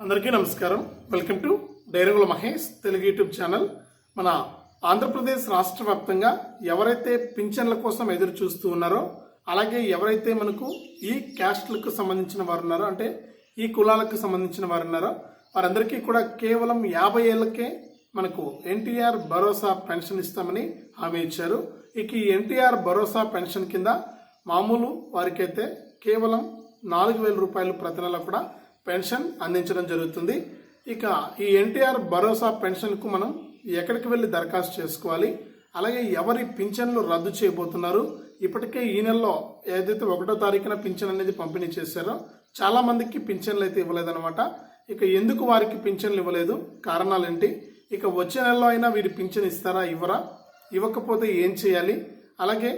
అందరికీ నమస్కారం. Welcome to డైరంగుల మహేష్ తెలుగు యూట్యూబ్ ఛానల్. మన ఆంధ్రప్రదేశ్ రాష్ట్ర వ్యాప్తంగా ఎవరైతే పింఛన్ల కోసం ఎదురు చూస్తూ ఉన్నారో అలాగే ఎవరైతే మనకు ఈ క్యాస్ట్లకు సంబంధించిన వారు ఉన్నారో అంటే ఈ కులాలకు సంబంధించిన వారు ఉన్నారో వారందరికీ కూడా కేవలం యాభై ఏళ్ళకే మనకు ఎన్టీఆర్ భరోసా పెన్షన్ ఇస్తామని హామీ ఇచ్చారు. ఇక ఈ ఎన్టీఆర్ భరోసా పెన్షన్ కింద మామూలు వారికైతే కేవలం నాలుగు వేల రూపాయలు ప్రతి నెల కూడా పెన్షన్ అందించడం జరుగుతుంది. ఇక ఈ ఎన్టీఆర్ భరోసా పెన్షన్కు మనం ఎక్కడికి వెళ్ళి దరఖాస్తు చేసుకోవాలి? అలాగే ఎవరి పింఛన్లు రద్దు చేయబోతున్నారు? ఇప్పటికే ఈ నెలలో ఏదైతే ఒకటో తారీఖున పింఛన్ అనేది పంపిణీ చేశారో చాలా మందికి పింఛన్లు అయితే ఇవ్వలేదన్నమాట. ఇక ఎందుకు వారికి పింఛన్లు ఇవ్వలేదు? కారణాలు ఏంటి ఇక వచ్చే నెలలో అయినా వీరు పింఛన్ ఇస్తారా ఇవ్వరా? ఇవ్వకపోతే ఏం చేయాలి? అలాగే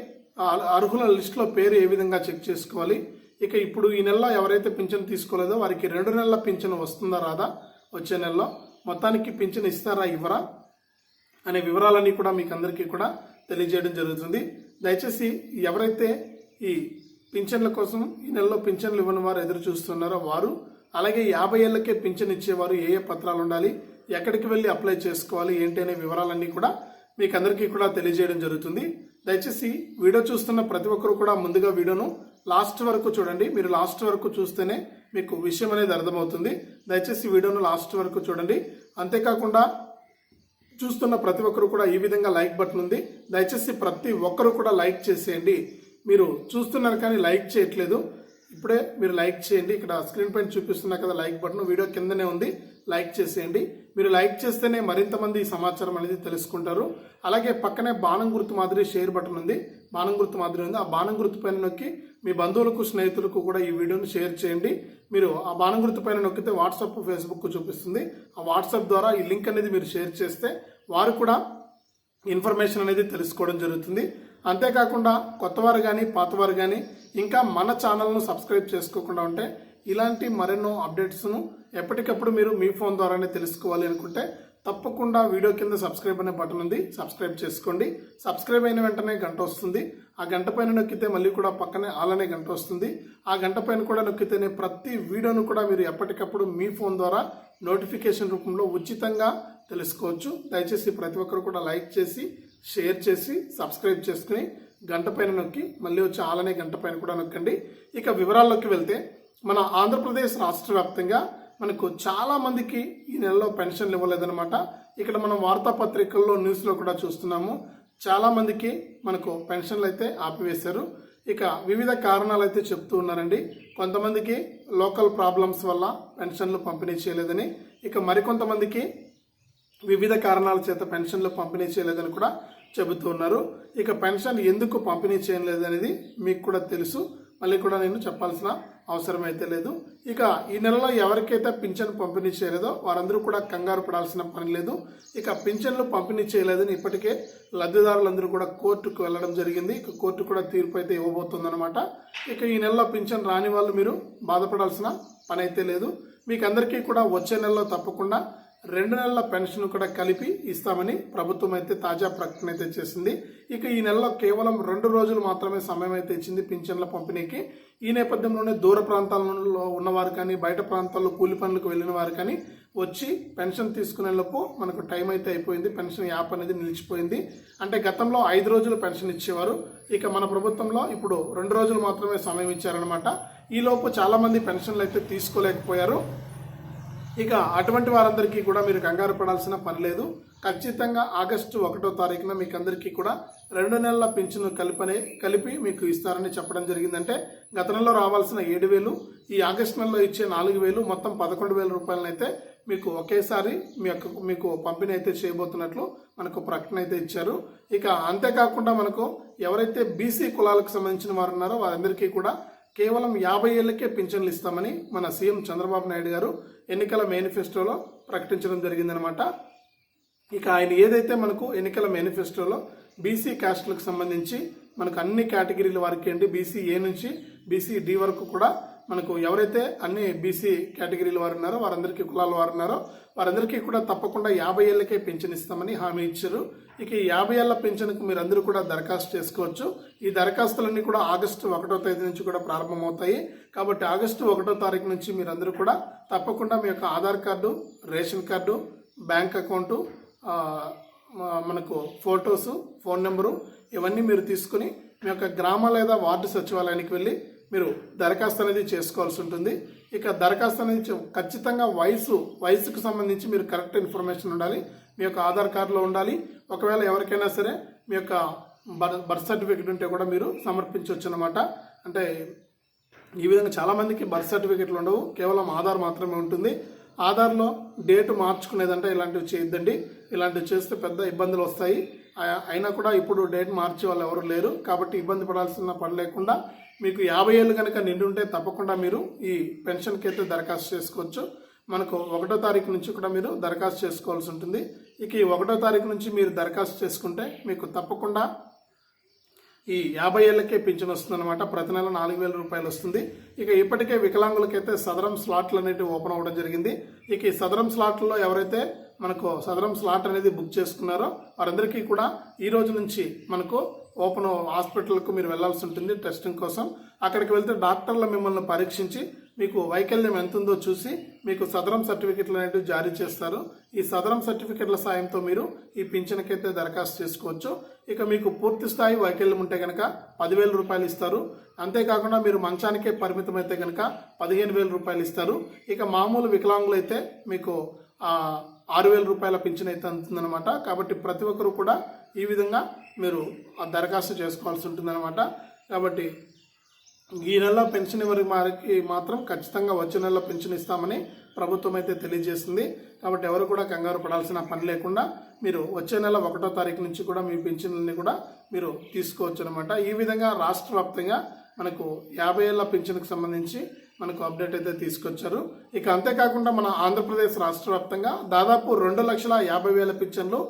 అర్హుల లిస్టులో పేరు ఏ విధంగా చెక్ చేసుకోవాలి? ఇక ఇప్పుడు ఈ నెలలో ఎవరైతే పింఛన్ తీసుకోలేదో వారికి రెండు నెలల పింఛన్ వస్తుందా రాదా? వచ్చే నెలలో మొత్తానికి పింఛన్ ఇస్తారా ఇవ్వరా? అనే వివరాలన్నీ కూడా మీకు అందరికీ కూడా తెలియజేయడం జరుగుతుంది. దయచేసి ఎవరైతే ఈ పింఛన్ల కోసం ఈ నెలలో పింఛన్లు ఇవ్వని వారు ఎదురు చూస్తున్నారో వారు అలాగే యాభై ఏళ్ళకే పింఛన్ ఇచ్చేవారు ఏ ఏ పత్రాలు ఉండాలి ఎక్కడికి వెళ్ళి అప్లై చేసుకోవాలి ఏంటి అనే వివరాలన్నీ కూడా మీకు అందరికీ కూడా తెలియజేయడం జరుగుతుంది. దయచేసి వీడియో చూస్తున్న ప్రతి ఒక్కరు కూడా ముందుగా వీడియోను లాస్ట్ వరకు చూడండి. మీరు లాస్ట్ వరకు చూస్తేనే మీకు విషయం అనేది అర్థమవుతుంది. దయచేసి వీడియోను లాస్ట్ వరకు చూడండి. అంతేకాకుండా చూస్తున్న ప్రతి ఒక్కరు కూడా ఈ విధంగా లైక్ బటన్ ఉంది. దయచేసి ప్రతి ఒక్కరు కూడా లైక్ చేసేయండి. మీరు చూస్తున్నారు కానీ లైక్ చేయట్లేదు. ఇప్పుడే మీరు లైక్ చేయండి. ఇక్కడ స్క్రీన్ పైన చూపిస్తున్నా కదా లైక్ బటన్ వీడియో కిందనే ఉంది. లైక్ చేసేయండి. మీరు లైక్ చేస్తేనే మరింత మంది ఈ సమాచారం అనేది తెలుసుకుంటారు. అలాగే పక్కనే బాణం గుర్తు మాదిరి షేర్ బటన్ ఉంది. బాణం గుర్తు మాదిరి ఉంది. ఆ బాణం గుర్తు పైన నొక్కి మీ బంధువులకు స్నేహితులకు కూడా ఈ వీడియోను షేర్ చేయండి. మీరు ఆ బాణం గుర్తు పైన నొక్కితే వాట్సాప్ ఫేస్బుక్ చూపిస్తుంది. ఆ వాట్సాప్ ద్వారా ఈ లింక్ అనేది మీరు షేర్ చేస్తే వారు కూడా ఇన్ఫర్మేషన్ అనేది తెలుసుకోవడం జరుగుతుంది. అంతేకాకుండా కొత్తవారు కానీ పాతవారు కానీ ఇంకా మన ఛానల్ను సబ్స్క్రైబ్ చేసుకోకుండా ఉంటే ఇలాంటి మరెన్నో అప్డేట్స్ను ఎప్పటికప్పుడు మీరు మీ ఫోన్ ద్వారానే తెలుసుకోవాలి అనుకుంటే తప్పకుండా వీడియో కింద సబ్స్క్రైబ్ అనే బటన్ ఉంది సబ్స్క్రైబ్ చేసుకోండి. సబ్స్క్రైబ్ అయిన వెంటనే గంట వస్తుంది. ఆ గంట పైన నొక్కితే మళ్ళీ కూడా పక్కనే అలానే గంట వస్తుంది. ఆ గంట పైన కూడా నొక్కితేనే ప్రతి వీడియోను కూడా మీరు ఎప్పటికప్పుడు మీ ఫోన్ ద్వారా నోటిఫికేషన్ రూపంలో ఉచితంగా తెలుసుకోవచ్చు. దయచేసి ప్రతి ఒక్కరు కూడా లైక్ చేసి షేర్ చేసి సబ్స్క్రైబ్ చేసుకుని గంట పైన నొక్కి మళ్ళీ వచ్చి ఆలనే గంట పైన కూడా నొక్కండి. ఇక వివరాల్లోకి వెళ్తే మన ఆంధ్రప్రదేశ్ రాష్ట్ర వ్యాప్తంగా మనకు చాలా మందికి ఈ నెలలో పెన్షన్లు ఇవ్వలేదన్నమాట. ఇక్కడ మనం వార్తాపత్రికల్లో న్యూస్లో కూడా చూస్తున్నాము. చాలా మందికి మనకు పెన్షన్లు అయితే ఆపివేశారు. ఇక వివిధ కారణాలు అయితే చెప్తూ ఉన్నారండి. కొంతమందికి లోకల్ ప్రాబ్లమ్స్ వల్ల పెన్షన్లు పంపిణీ చేయలేదని ఇక మరికొంతమందికి వివిధ కారణాల చేత పెన్షన్లు పంపిణీ చేయలేదని కూడా చెబుతూ ఉన్నారు. ఇక పెన్షన్ ఎందుకు పంపిణీ చేయలేదు అనేది మీకు కూడా తెలుసు. మళ్ళీ కూడా నేను చెప్పాల్సిన అవసరం అయితే లేదు. ఇక ఈ నెలలో ఎవరికైతే పింఛన్ పంపిణీ చేయలేదో వారందరూ కూడా కంగారు పడాల్సిన పని లేదు. ఇక పింఛన్లు పంపిణీ చేయలేదని ఇప్పటికే లబ్ధిదారులందరూ కూడా కోర్టుకు వెళ్ళడం జరిగింది. ఇక కోర్టు కూడా తీర్పు అయితే ఇవ్వబోతుందన్నమాట. ఇక ఈ నెలలో పింఛన్ రాని వాళ్ళు మీరు బాధపడాల్సిన పని అయితే లేదు. మీకు అందరికీ కూడా వచ్చే నెలలో తప్పకుండా రెండు నెలల పెన్షన్ కూడా కలిపి ఇస్తామని ప్రభుత్వం అయితే తాజా ప్రకటన అయితే చేసింది. ఇక ఈ నెలలో కేవలం రెండు రోజులు మాత్రమే సమయం అయితే ఇచ్చింది పింఛన్ల పంపిణీకి. ఈ నేపథ్యంలోనే దూర ప్రాంతాలలో ఉన్నవారు కానీ బయట ప్రాంతాల్లో కూలి పనులకు వెళ్ళిన వారు కానీ వచ్చి పెన్షన్ తీసుకునే లోపు మనకు టైం అయితే అయిపోయింది. పెన్షన్ యాప్ అనేది నిలిచిపోయింది. అంటే గతంలో ఐదు రోజులు పెన్షన్ ఇచ్చేవారు. ఇక మన ప్రభుత్వంలో ఇప్పుడు రెండు రోజులు మాత్రమే సమయం ఇచ్చారనమాట ఈలోపు చాలామంది పెన్షన్లు అయితే తీసుకోలేకపోయారు. ఇక అటువంటి వారందరికీ కూడా మీరు కంగారు పడాల్సిన పని లేదు. ఖచ్చితంగా ఆగస్టు ఒకటో తారీఖున మీకు అందరికీ కూడా రెండు నెలల పింఛను కలిపనే కలిపి మీకు ఇస్తారని చెప్పడం జరిగిందంటే గత నెలలో రావాల్సిన ఏడు వేలు ఈ ఆగస్టు నెలలో ఇచ్చే నాలుగు వేలు మొత్తం పదకొండు వేల రూపాయలనైతే మీకు ఒకేసారి మీ యొక్క మీకు పంపిణీ అయితే చేయబోతున్నట్లు మనకు ప్రకటన అయితే ఇచ్చారు. ఇక అంతేకాకుండా మనకు ఎవరైతే బీసీ కులాలకు సంబంధించిన వారు ఉన్నారో వారందరికీ కూడా కేవలం యాభై ఏళ్ళకే పింఛన్లు ఇస్తామని మన సీఎం చంద్రబాబు నాయుడు గారు ఎన్నికల మేనిఫెస్టోలో ప్రకటించడం జరిగిందనమాట ఇక ఆయన ఏదైతే మనకు ఎన్నికల మేనిఫెస్టోలో బీసీ కాస్ట్లకు సంబంధించి మనకు అన్ని కేటగిరీల వారికి అండి బీసీ ఏ నుంచి బీసీ డి వరకు కూడా మనకు ఎవరైతే అన్ని బీసీ కేటగిరీల వారు ఉన్నారో వారందరికీ కులాల వారు ఉన్నారో వారందరికీ కూడా తప్పకుండా యాభై ఏళ్ళకే పెన్షన్ ఇస్తామని హామీ ఇచ్చారు. ఇక యాభై ఏళ్ళ పెన్షన్కు మీరు అందరూ కూడా దరఖాస్తు చేసుకోవచ్చు. ఈ దరఖాస్తులన్నీ కూడా ఆగస్టు ఒకటో తేదీ నుంచి కూడా ప్రారంభమవుతాయి. కాబట్టి ఆగస్టు ఒకటో తారీఖు నుంచి మీరందరూ కూడా తప్పకుండా మీ యొక్క Aadhaar card ration card bank account మనకు ఫొటోస్ ఫోన్ నెంబరు ఇవన్నీ మీరు తీసుకుని మీ యొక్క గ్రామ లేదా వార్డు సచివాలయానికి వెళ్ళి మీరు దరఖాస్తు అనేది చేసుకోవాల్సి ఉంటుంది. ఇక దరఖాస్తు అనేది ఖచ్చితంగా వయసు వయసుకు సంబంధించి మీరు కరెక్ట్ ఇన్ఫర్మేషన్ ఉండాలి. మీ యొక్క ఆధార్ కార్డులో ఉండాలి. ఒకవేళ ఎవరికైనా సరే మీ యొక్క బర్త్ సర్టిఫికేట్ ఉంటే కూడా మీరు సమర్పించవచ్చు అనమాట అంటే ఈ విధంగా చాలామందికి బర్త్ సర్టిఫికెట్లు ఉండవు. కేవలం ఆధార్ మాత్రమే ఉంటుంది. ఆధార్లో డేట్ మార్చుకునేదంటే ఇలాంటివి చేయొద్దండి. ఇలాంటివి చేస్తే పెద్ద ఇబ్బందులు వస్తాయి. అయినా కూడా ఇప్పుడు డేట్ మార్చే వాళ్ళు ఎవరు లేరు. కాబట్టి ఇబ్బంది పడాల్సిన పని లేకుండా మీకు యాభై ఏళ్ళు కనుక నిండుంటే తప్పకుండా మీరు ఈ పెన్షన్కి అయితే దరఖాస్తు చేసుకోవచ్చు. మనకు ఒకటో తారీఖు నుంచి కూడా మీరు దరఖాస్తు చేసుకోవాల్సి ఉంటుంది. ఇక ఈ ఒకటో తారీఖు నుంచి మీరు దరఖాస్తు చేసుకుంటే మీకు తప్పకుండా ఈ యాభై ఏళ్ళకే పింఛన్ వస్తుంది అనమాట ప్రతి నెల నాలుగు వేల రూపాయలు వస్తుంది. ఇక ఇప్పటికే వికలాంగులకైతే సదరం స్లాట్లు అనేవి ఓపెన్ అవ్వడం జరిగింది. ఇక ఈ సదరం స్లాట్లలో ఎవరైతే మనకు సదరం స్లాట్ అనేది బుక్ చేసుకున్నారో వారందరికీ కూడా ఈ రోజు నుంచి మనకు ఓపెన్ హాస్పిటల్కు మీరు వెళ్ళాల్సి ఉంటుంది టెస్టింగ్ కోసం. అక్కడికి వెళ్తే డాక్టర్లు మిమ్మల్ని పరీక్షించి మీకు వైకల్యం ఎంత ఉందో చూసి మీకు సదరం సర్టిఫికెట్లు అనేవి జారీ చేస్తారు. ఈ సదరం సర్టిఫికెట్ల సాయంతో మీరు ఈ పింఛన్కైతే దరఖాస్తు చేసుకోవచ్చు. ఇక మీకు పూర్తి స్థాయి వైకల్యం ఉంటే కనుక పదివేల రూపాయలు ఇస్తారు. అంతేకాకుండా మీరు మంచానికే పరిమితం అయితే కనుక పదిహేను వేల రూపాయలు ఇస్తారు. ఇక మామూలు వికలాంగులు అయితే మీకు ఆరు వేల రూపాయల పింఛన్ అయితే అందుతుందన్నమాట కాబట్టి ప్రతి ఒక్కరు కూడా ఈ విధంగా మీరు దరఖాస్తు చేసుకోవాల్సి ఉంటుందన్నమాట. కాబట్టి ఈ నెల పెన్షన్ ఎవరి వారికి మాత్రం ఖచ్చితంగా వచ్చే నెలలో పెన్షన్ ఇస్తామని ప్రభుత్వం అయితే తెలియజేసింది. కాబట్టి ఎవరు కూడా కంగారు పడాల్సిన పని లేకుండా మీరు వచ్చే నెల ఒకటో తారీఖు నుంచి కూడా మీ పెన్షన్లని కూడా మీరు తీసుకోవచ్చు అనమాట ఈ విధంగా రాష్ట్ర వ్యాప్తంగా మనకు యాభై ఏళ్ళ పెన్షన్కి సంబంధించి మనకు అప్డేట్ అయితే తీసుకొచ్చారు. ఇక అంతేకాకుండా మన ఆంధ్రప్రదేశ్ రాష్ట్ర వ్యాప్తంగా దాదాపు రెండు లక్షల యాభై వేల పింఛన్లు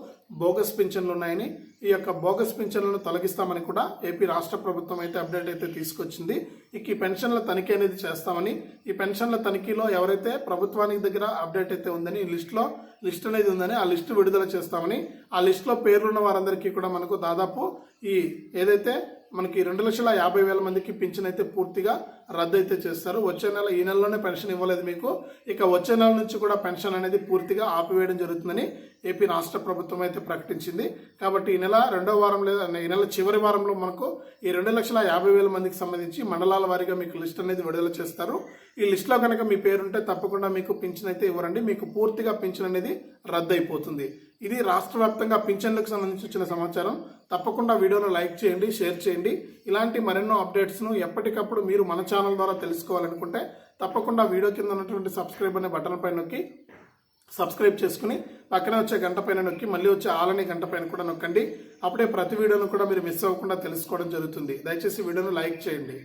బోగస్ పింఛన్లు ఉన్నాయని ఈ యొక్క బోగస్ పెన్షన్లను తొలగిస్తామని కూడా ఏపీ రాష్ట్ర ప్రభుత్వం అయితే అప్డేట్ అయితే తీసుకొచ్చింది. ఇక ఈ పెన్షన్ల తనిఖీ అనేది చేస్తామని ఈ పెన్షన్ల తనిఖీలో ఎవరైతే ప్రభుత్వానికి దగ్గర అప్డేట్ అయితే ఉందని ఈ లిస్టులో లిస్ట్ అనేది ఉందని ఆ లిస్టు విడుదల చేస్తామని ఆ లిస్టులో పేర్లున్న వారందరికీ కూడా మనకు దాదాపు ఈ ఏదైతే మనకి రెండు లక్షల యాభై వేల మందికి పింఛన్ అయితే పూర్తిగా రద్దు అయితే చేస్తారు. వచ్చే నెల ఈ నెలలోనే పెన్షన్ ఇవ్వలేదు మీకు. ఇక వచ్చే నెల నుంచి కూడా పెన్షన్ అనేది పూర్తిగా ఆపివేయడం జరుగుతుందని ఏపీ రాష్ట్ర ప్రభుత్వం అయితే ప్రకటించింది. కాబట్టి ఈ నెల రెండో వారం లేదా ఈ నెల చివరి వారంలో మనకు ఈ రెండు లక్షల యాభై వేల మందికి సంబంధించి మండలాల వారీగా మీకు లిస్ట్ అనేది విడుదల చేస్తారు. ఈ లిస్ట్లో కనుక మీ పేరుంటే తప్పకుండా మీకు పింఛన్ అయితే ఇవ్వరండి. మీకు పూర్తిగా పింఛన్ అనేది రద్దు అయిపోతుంది ఇది రాష్ట్ర వ్యాప్తంగా పింఛన్లకు సంబంధించి వచ్చిన సమాచారం. తప్పకుండా వీడియోను లైక్ చేయండి షేర్ చేయండి. ఇలాంటి మరెన్నో అప్డేట్స్ను ఎప్పటికప్పుడు మీరు మన ఛానల్ ద్వారా తెలుసుకోవాలనుకుంటే తప్పకుండా వీడియో కింద ఉన్నటువంటి సబ్స్క్రైబ్ అనే బటన్ పైన నొక్కి సబ్స్క్రైబ్ చేసుకుని పక్కనే వచ్చే గంట పైన నొక్కి మళ్ళీ వచ్చే ఆలని గంట పైన కూడా నొక్కండి. అప్పుడే ప్రతి వీడియోను కూడా మీరు మిస్ అవ్వకుండా తెలుసుకోవడం జరుగుతుంది. దయచేసి వీడియోను లైక్ చేయండి.